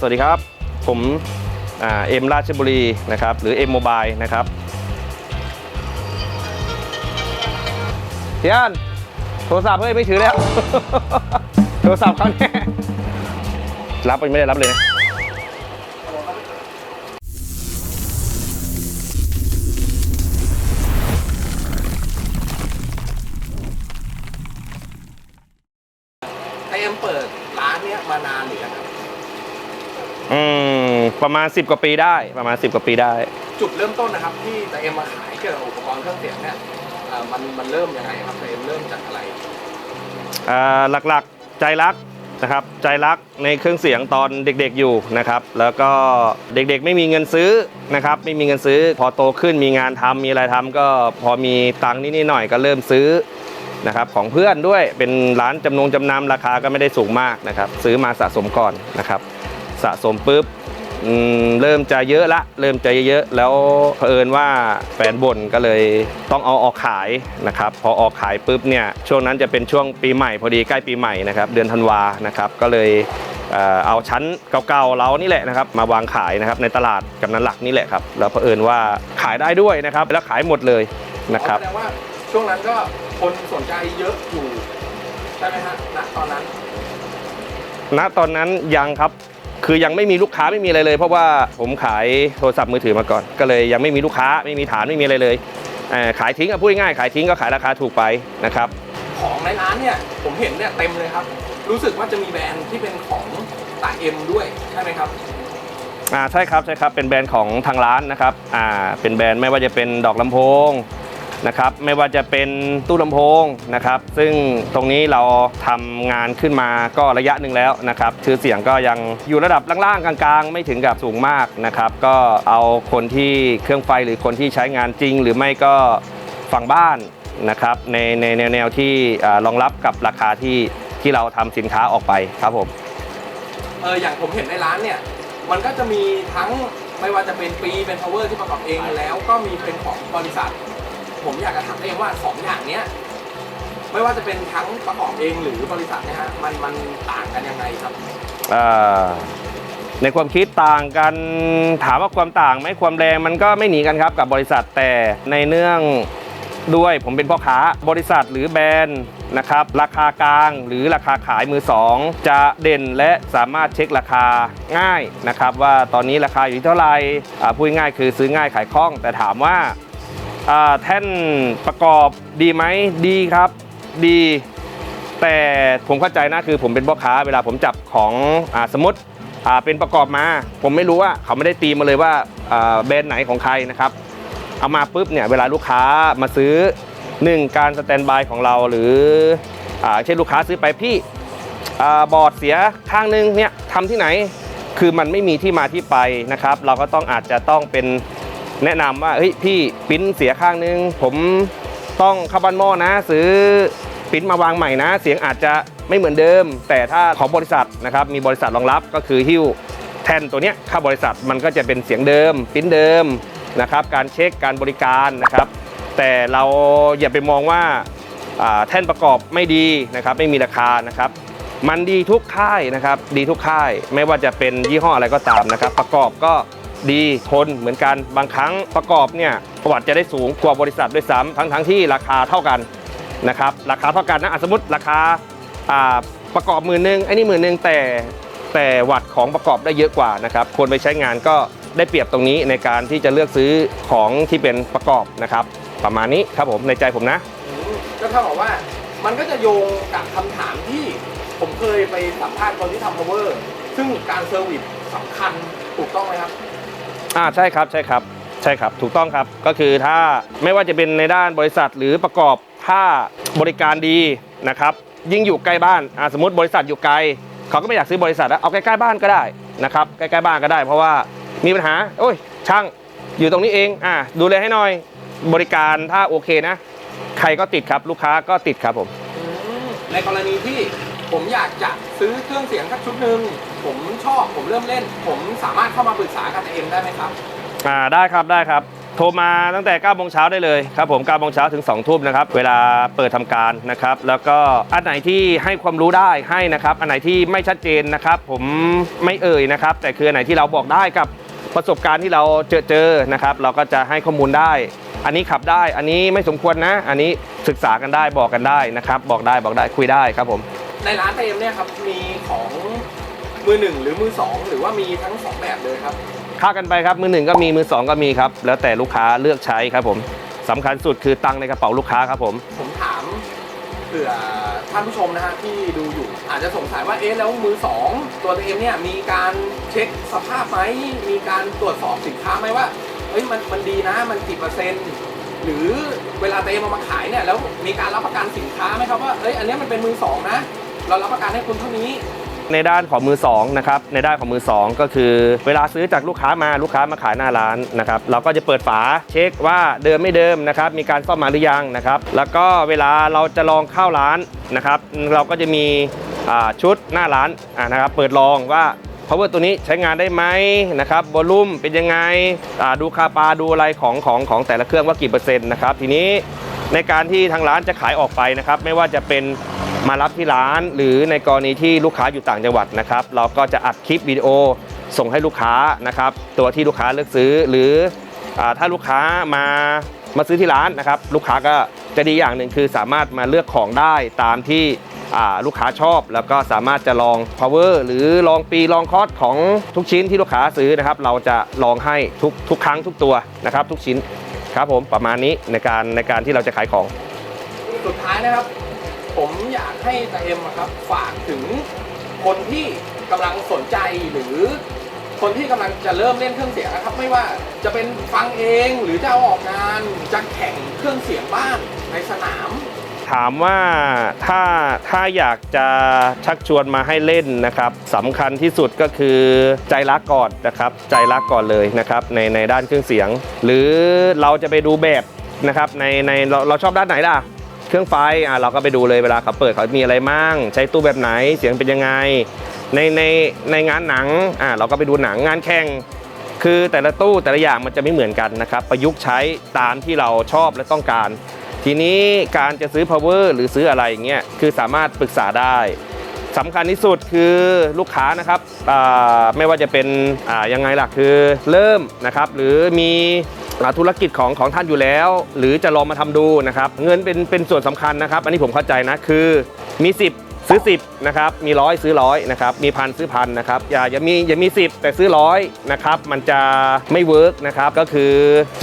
สวัสดีครับ ผมเอ็มราชบุรีนะครับ หรือเอ็มโมบายนะครับที่อันโทรศัพท์เฮ้ยไม่ถือแล้ว โทรศัพท์เขาแน่รับไปไม่ได้รับเลยนะ ประมาณ 10 กว่าปีได้ประมาณ 10 กว่าปีได้ จุดเริ่มต้นนะครับที่ไอเอ็มมาขายเกี่ยวกับอุปกรณ์เครื่องเสียงเนี่ยเอ่อมันมันเริ่มยังไงครับไอเอ็มเริ่มจากอะไร อ่าหลักๆใจรักนะครับใจรักในเครื่องเสียงตอนเด็กๆอยู่นะครับแล้วก็เด็กๆไม่มีเงินซื้อนะครับไม่มีเงินซื้อ พอโตขึ้นมีงานทำมีอะไรทำก็พอมีตังค์นิดๆหน่อยๆก็เริ่มซื้อนะครับของเพื่อนด้วยเป็นร้านจำนงจำนำราคาก็ไม่ได้สูงมากนะครับซื้อมาสะสมก่อนนะครับสะสมปุ๊บอืม เริ่มจะเยอะละ เริ่มจะเยอะๆแล้วเผอิญว่าแฟนบ่นก็เลยต้องเอาออกขายนะครับ พอออกขายปุ๊บเนี่ยช่วงนั้นจะเป็นช่วงปีใหม่พอดีใกล้ปีใหม่นะครับเดือนธันวานะครับก็เลยเอ่อเอาชั้นเก่าๆเรานี่แหละนะครับมาวางขายนะครับในตลาดกำนันหลักนี่แหละครับแล้วเผอิญว่าขายได้ด้วยนะครับแล้วขายหมดเลยนะครับแสดงว่าช่วงนั้นก็คนสนใจเยอะอยู่ใช่ไหมฮะณตอนนั้นณตอนนั้นยังครับ คือยังไม่มีลูกค้าไม่มีอะไรเลย เพราะว่าผมขายโทรศัพท์มือถือมาก่อน ก็เลยยังไม่มีลูกค้าไม่มีฐานไม่มีอะไรเลยเอ่อขายทิ้งอะพูดง่ายๆขายทิ้งก็ขายราคาถูกไปนะครับของในร้านเนี่ยผมเห็นเนี่ยเต็มเลยครับ รู้สึกว่าจะมีแบรนด์ที่เป็นของตาเอ็มด้วยใช่ไหมครับอ่าใช่ครับใช่ครับเป็นแบรนด์ของทางร้านนะครับอ่าเป็นแบรนด์ไม่ว่าจะเป็นดอกลำโพง นะครับไม่ว่าจะเป็นตู้ลำโพงนะครับซึ่งตรงนี้เราทำงานขึ้นมาก็ระยะหนึ่งแล้วนะครับชื่อเสียงก็ยังอยู่ระดับล่างๆกลางๆ ไม่ถึงกับสูงมากนะครับก็เอาคนที่เครื่องไฟหรือคนที่ใช้งานจริง หรือไม่ก็ฝั่งบ้านนะครับในในแนวที่รองรับกับราคาที่ที่เราทำสินค้าออกไปครับผมเอออย่างผมเห็นในร้านเนี่ยมันก็จะมีทั้งไม่ว่าจะเป็นปีเป็น power ที่ประกอบเองแล้วก็มีเป็นของบริษัท ผมอยากจะถามเองว่าสองอย่างเนี้ยไม่ว่าจะเป็นทั้งประกอบเองหรือบริษัทนะฮะมันมันต่างกันยังไงครับเอ่อในความคิดต่างกันถามว่าความต่างไหมความแรงมันก็ไม่หนีกันครับกับบริษัทแต่ในเนื่องด้วยผมเป็นพ่อค้าบริษัทหรือแบรนด์นะครับราคากลางหรือราคาขายมือสองจะเด่นและสามารถเช็คราคาง่ายนะครับว่าตอนนี้ราคาอยู่ที่เท่าไหร่อ่าพูดง่ายคือซื้อง่ายขายคล่อง แต่ถามว่า แท่นประกอบดีไหมดีครับ ดี แต่ผมเข้าใจนะคือผมเป็นพ่อค้าเวลาผมจับของอสมมติเป็นประกอบมา ผมไม่รู้ว่าเขาไม่ได้ตีมาเลยว่าแบรนด์ไหนของใครนะครับ เอามาปุ๊บเนี่ยเวลาลูกค้ามาซื้อหนึ่งการสแตนบายของเราหรืออเช่นลูกค้าซื้อไปพี่อบอร์ดเสียข้างนึงเนี่ยทำที่ไหน คือมันไม่มีที่มาที่ไปนะครับ เราก็ต้องอาจจะต้องเป็น แนะนำว่าเฮ้ยพี่ปิ้นเสียข้างนึง ผมต้องเข้าบ้านหม้อนะ ซื้อปิ้นมาวางใหม่นะ เสียงอาจจะไม่เหมือนเดิม แต่ถ้าของบริษัทนะครับมีบริษัทรองรับก็คือหิ้วแท่นตัวเนี้ยเข้าบริษัทมันก็จะเป็นเสียงเดิมปิ้นเดิมนะครับการเช็คการบริการนะครับ แต่เราอย่าไปมองว่าอ่าแท่นประกอบไม่ดีนะครับไม่มีราคานะครับมันดีทุกค่ายนะครับดีทุกค่ายไม่ว่าจะเป็นยี่ห้ออะไรก็ตามนะครับ ประกอบก็ ดีทนเหมือนกันบางครั้งประกอบเนี่ยประวัติจะได้สูงกว่าบริษัทด้วยซ้ำทั้งทั้งที่ราคาเท่ากันนะครับราคาเท่ากันนะอสมมติราคาประกอบหมื่นหนึ่งไอ้นี่หมื่นหนึ่งแต่แต่วัตต์ของประกอบได้เยอะกว่านะครับคนไปใช้งานก็ได้เปรียบตรงนี้ในการที่จะเลือกซื้อของที่เป็นประกอบนะครับ ประมาณนี้ครับผมในใจผมนะก็เท่ากับว่ามันก็จะโยงกับคำถามที่ผมเคยไปสัมภาษณ์คนที่ทำ power ซึ่งการเซอร์วิสสำคัญถูกต้องไหมครับ อ่าใช่ครับใช่ครับใช่ครับ ถูกต้องครับก็คือถ้าไม่ว่าจะเป็นในด้านบริษัทหรือประกอบถ้าบริการดีนะครับ ยิ่งอยู่ใกล้บ้านอ่าสมมติบริษัทอยู่ไกล เขาก็ไม่อยากซื้อบริษัทอะเอาใกล้ๆบ้านก็ได้นะครับใกล้ๆบ้านก็ได้ เพราะว่ามีปัญหาโอ้ยช่างอยู่ตรงนี้เองอ่าดูแลให้หน่อยบริการถ้าโอเคนะ ใครก็ติดครับลูกค้าก็ติดครับผม ในกรณีที่ ผมอยากจะซื้อเครื่องเสียงสักชุดหนึ่งผมชอบผมเริ่มเล่น ผมสามารถเข้ามาปรึกษากับเอ็มได้ไหมครับอ่าได้ครับได้ครับ โทรมาตั้งแต่9โมงเช้าได้เลยครับผม9โมงเช้าถึง2ทุ่มนะครับ เวลาเปิดทำการนะครับ แล้วก็อันไหนที่ให้ความรู้ได้ให้นะครับ อันไหนที่ไม่ชัดเจนนะครับ ผมไม่เอ่ยนะครับ แต่คืออันไหนที่เราบอกได้กับประสบการณ์ที่เราเจอเจอนะครับ เราก็จะให้ข้อมูลได้ อันนี้ขับได้ อันนี้ไม่สมควรนะ อันนี้ศึกษากันได้บอกกันได้นะครับ บอกได้บอกได้คุยได้ครับผม ในร้านเต็มเนี่ยครับมีของมือหนึ่งหรือมือสองหรือว่ามีทั้งสองแบบเลยครับค่ากันไปครับมือหนึ่งก็มีมือสองก็มีครับ แล้วแต่ลูกค้าเลือกใช้ครับผมสำคัญสุดคือตังค์ในกระเป๋าลูกค้าครับผม ผมถามเผื่อท่านผู้ชมนะฮะที่ดูอยู่ อาจจะสงสัยว่าเอ๊ะแล้วมือสองตัวเต็มเนี่ยมีการเช็คสภาพไหมมีการตรวจสอบสินค้าไหมว่าเฮ้ยมันมันดีนะมันกี่เปอร์เซ็นต์หรือเวลาเต็มเอามาขายเนี่ยแล้วมีการรับประกันสินค้าไหมครับว่าเอ้ยอันเนี้ยมันเป็นมือสองนะ เรารับประกันให้คุณเท่านี้ ในด้านของมือสองนะครับในด้านของมือสองก็คือ เวลาซื้อจากลูกค้ามาลูกค้ามาขายหน้าร้านนะครับเราก็จะเปิดฝาเช็คว่าเดิมไม่เดิมนะครับมีการซ่อมมาหรือยังนะครับแล้วก็เวลาเราจะลองเข้าร้านนะครับเราก็จะมีชุดหน้าร้านนะครับเปิดลองว่า power ตัวนี้ใช้งานได้ไหมนะครับวอลลุ่มเป็นยังไงดูคาปาดูอะไรของของของแต่ละเครื่องว่ากี่เปอร์เซ็นต์นะครับทีนี้ ในการที่ทางร้านจะขายออกไปนะครับ ไม่ว่าจะเป็นมารับที่ร้าน หรือในกรณีที่ลูกค้าอยู่ต่างจังหวัดนะครับ เราก็จะอัดคลิปวิดีโอส่งให้ลูกค้านะครับ ตัวที่ลูกค้าเลือกซื้อหรืออถ้าลูกค้ามามาซื้อที่ร้านนะครับ ลูกค้าก็จะดีอย่างหนึ่งคือสามารถมาเลือกของได้ตามที่ลูกค้าชอบ แล้วก็สามารถจะลอง power หรือลองปีลองคอร์สของทุกชิ้นที่ลูกค้าซื้อนะครับ เราจะลองให้ทุกทุกครั้งทุกตัวนะครับ ทุกชิ้น ครับผมประมาณนี้ในการในการที่เราจะขายของ สุดท้ายนะครับ ผมอยากให้ตาเอ็มอะครับฝากถึงคนที่กำลังสนใจหรือ คนที่กำลังจะเริ่มเล่นเครื่องเสียงนะครับ ไม่ว่าจะเป็นฟังเองหรือจะเอาออกงานจะแข่งเครื่องเสียงบ้านในสนาม ถามว่าถ้าถ้าอยากจะชักชวนมาให้เล่นนะครับสำคัญที่สุดก็คือใจรักก่อนนะครับ ใจรักก่อนเลยนะครับในในด้านเครื่องเสียง หรือเราจะไปดูแบบนะครับในในเราเราชอบด้านไหนล่ะเครื่องไฟอะเราก็ไปดูเลยเวลาเขาเปิดเขามีอะไรมั่งใช้ตู้แบบไหนเสียงเป็นยังไง ในในในงานหนังอะเราก็ไปดูหนังงานแข่งคือแต่ละตู้แต่ละอย่างมันจะไม่เหมือนกันนะครับ ประยุกต์ใช้ตามที่เราชอบและต้องการ ทีนี้การจะซื้อ power หรือซื้ออะไรอย่างเงี้ยคือสามารถปรึกษาได้สำคัญที่สุดคือลูกค้านะครับไม่ว่าจะเป็นยังไงล่ะคือเริ่มนะครับหรือมีธุรกิจของของท่านอยู่แล้ว หรือจะลองมาทำดูนะครับ เงินเป็นเป็นส่วนสำคัญนะครับ อันนี้ผมเข้าใจนะคือมี 10 ซื้อ 10นะครับมีร้อยซื้อร้อยนะครับมีพันซื้อพันนะครับอย่าอย่ามีอย่ามี 10 แต่ซื้อร้อยนะครับมันจะไม่เวิร์กนะครับก็คือ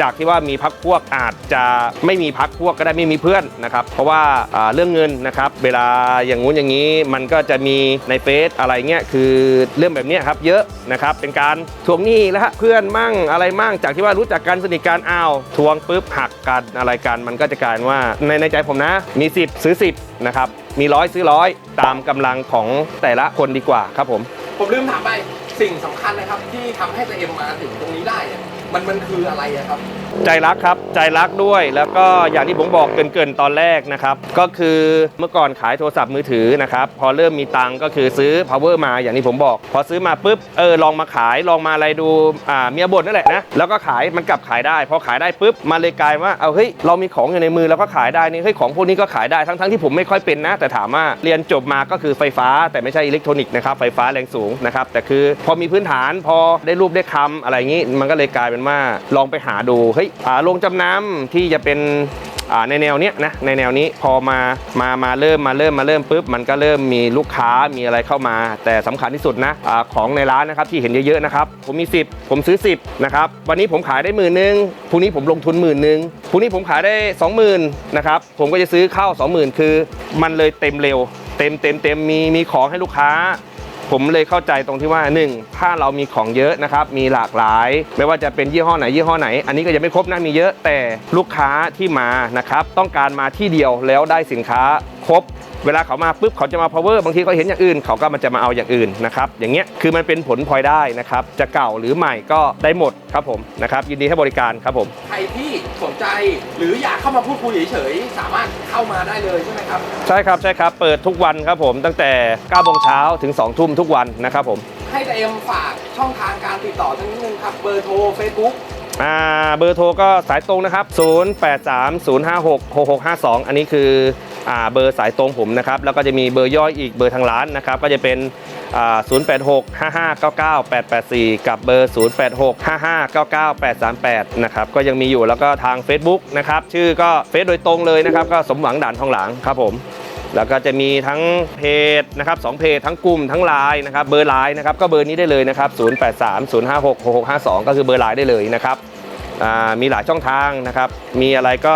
จากที่ว่ามีพักพวกอาจจะไม่มีพักพวกก็ได้ไม่มีเพื่อนนะครับเพราะว่าเรื่องเงินนะครับเวลาอย่างงู้นอย่างนี้มันก็จะมีในเฟซอะไรเงี้ยคือเรื่องแบบนี้ครับเยอะนะครับเป็นการทวงหนี้แล้วฮะเพื่อนมั่งอะไรมั่ง จากที่ว่ารู้จักกันสนิทกันอ้าวทวงปุ๊บหักกันอะไรกันมันก็จะกลายว่าในในใจผมนะมี 10 ซื้อ 10นะครับมีร้อยซื้อร้อยตามกำลังของแต่ละคนดีกว่าครับผม ผมลืมถามไปสิ่งสำคัญนะครับที่ทำให้ตาเอ็มมาถึงตรงนี้ได้เนี่ยมันมันคืออะไรอะครับ ใจรักครับใจรักด้วย แล้วก็อย่างที่ผมบอกเกินๆตอนแรกนะครับ ก็คือเมื่อก่อนขายโทรศัพท์มือถือนะครับพอเริ่มมีตังก็คือซื้อ power มาอย่างที่ผมบอก พอซื้อมาปุ๊บเออลองมาขายลองมาอะไรดูอ่าเมียบ่นนั่นแหละนะแล้วก็ขายมันกลับขายได้พอขายได้ปุ๊บมาเลยกลายว่าเอาเฮ้ยเรามีของอยู่ในมือเราก็ขายได้นี่เฮ้ยของพวกนี้ก็ขายได้ทั้งๆที่ผมไม่ค่อยเป็นนะ แต่ถามว่าเรียนจบมาก็คือไฟฟ้าแต่ไม่ใช่อิเล็กทรอนิกส์นะครับไฟฟ้าแรงสูงนะครับแต่คือพอมีพื้นฐานพอได้รูปได้คำอะไรอย่างนี้ มันก็เลยกลายเป็นว่าลองไปหาดูเฮ้ยอ่าโรงจำนำที่จะเป็นในแนวเนี้ยนะในแนวนี้พอมามามาเริ่มมาเริ่มมาเริ่มปุ๊บมันก็เริ่มมีลูกค้ามีอะไรเข้ามา แต่สำคัญที่สุดนะอของในร้านนะครับที่เห็นเยอะๆนะครับผมมี 10 ผมซื้อ 10นะครับวันนี้ผมขายได้หมื่นหนึ่งพรุ่งนี้ผมลงทุนหมื่นหนึ่งพรุ่งนี้ผมขายได้ 20,000นะครับผมก็จะซื้อเข้า20,000 คือ มันเลยเต็มเร็ว เต็มเต็มเต็มมีมีของให้ลูกค้า ผมเลยเข้าใจตรงที่ว่า 1 ถ้าเรามีของเยอะนะครับ มีหลากหลาย ไม่ว่าจะเป็นยี่ห้อไหนยี่ห้อไหน อันนี้ก็ยังไม่ครบนะมีเยอะแต่ลูกค้าที่มานะครับ ต้องการมาที่เดียวแล้วได้สินค้า ครบ เวลาเขามาปุ๊บเขาจะมา power บางทีเขาเห็นอย่างอื่น เขาก็มันจะมาเอาอย่างอื่นนะครับอย่างเงี้ยคือมันเป็นผลพลอยได้นะครับจะเก่าหรือใหม่ก็ได้หมดครับผมนะครับยินดีให้บริการครับผมใครที่สนใจหรืออยากเข้ามาพูดคุยเฉยๆสามารถเข้ามาได้เลยใช่ไหมครับใช่ครับใช่ครับเปิดทุกวันครับผมตั้งแต่9โมงเช้าถึง2ทุ่มทุกวันนะครับผมให้ตาเอ็มฝากช่องทางการติดต่อทั้งนิดนึงครับเบอร์โทร Facebook อ่า เบอร์โทรก็สายตรงนะครับ 0830566652 อันนี้คืออเบอร์สายตรงผมนะครับ แล้วก็จะมีเบอร์ย่อยอีกเบอร์ทางร้านนะครับ ก็จะเป็น 0865599884 กับเบอร์ 0865599838 นะครับ ก็ยังมีอยู่แล้วก็ทาง Facebook นะครับ ชื่อก็เฟซโดยตรงเลยนะครับ ก็สมหวังด่านทองหลางครับผม แล้วก็จะมีทั้งเพจนะครับสองเพจทั้งกลุ่มทั้งไลน์นะครับเบอร์ไลน์นะครับก็เบอร์นี้ได้เลยนะครับ 0830566652 ก็คือเบอร์ไลน์ได้เลยนะครับมีหลายช่องทางนะครับ มีอะไรก็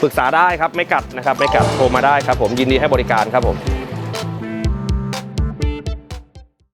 ปรึกษาได้ครับไม่กัดนะครับไม่กัดโทรมาได้ครับผมยินดีให้บริการครับผม